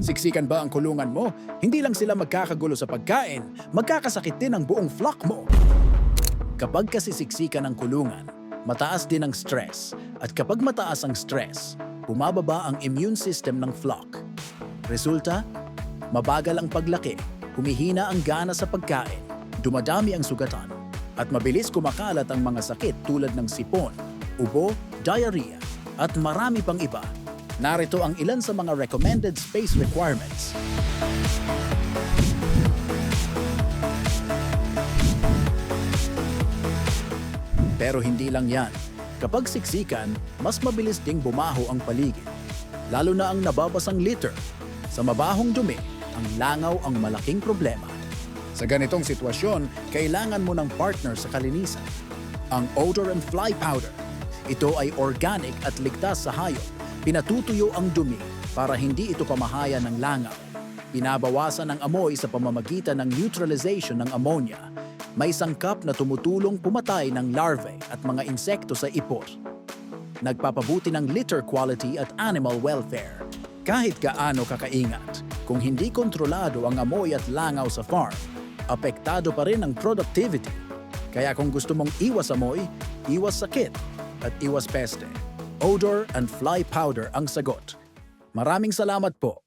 Siksikan ba ang kulungan mo? Hindi lang sila magkakagulo sa pagkain, magkakasakit din ang buong flock mo. Kapag kasi siksikan ang kulungan, mataas din ang stress. At kapag mataas ang stress, bumababa ang immune system ng flock. Resulta, mabagal ang paglaki, humihina ang gana sa pagkain, dumadami ang sugatan, at mabilis kumakalat ang mga sakit tulad ng sipon, ubo, diarrhea, at marami pang iba. Narito ang ilan sa mga recommended space requirements. Pero hindi lang yan. Kapag siksikan, mas mabilis ding bumaho ang paligid. Lalo na ang nababasang litter. Sa mabahong dumi, ang langaw ang malaking problema. Sa ganitong sitwasyon, kailangan mo ng partner sa kalinisan. Ang odor and fly powder. Ito ay organic at ligtas sa hayop. Pinatutuyo ang dumi para hindi ito pamahaya ng langaw. Binabawasan ang amoy sa pamamagitan ng neutralization ng ammonia. May sangkap na tumutulong pumatay ng larvae at mga insekto sa ipor. Nagpapabuti ng litter quality at animal welfare. Kahit gaano kakaingat, kung hindi kontrolado ang amoy at langaw sa farm, apektado pa rin ang productivity. Kaya kung gusto mong iwas amoy, iwas sakit, at iwas peste, odor and fly powder ang sagot. Maraming salamat po.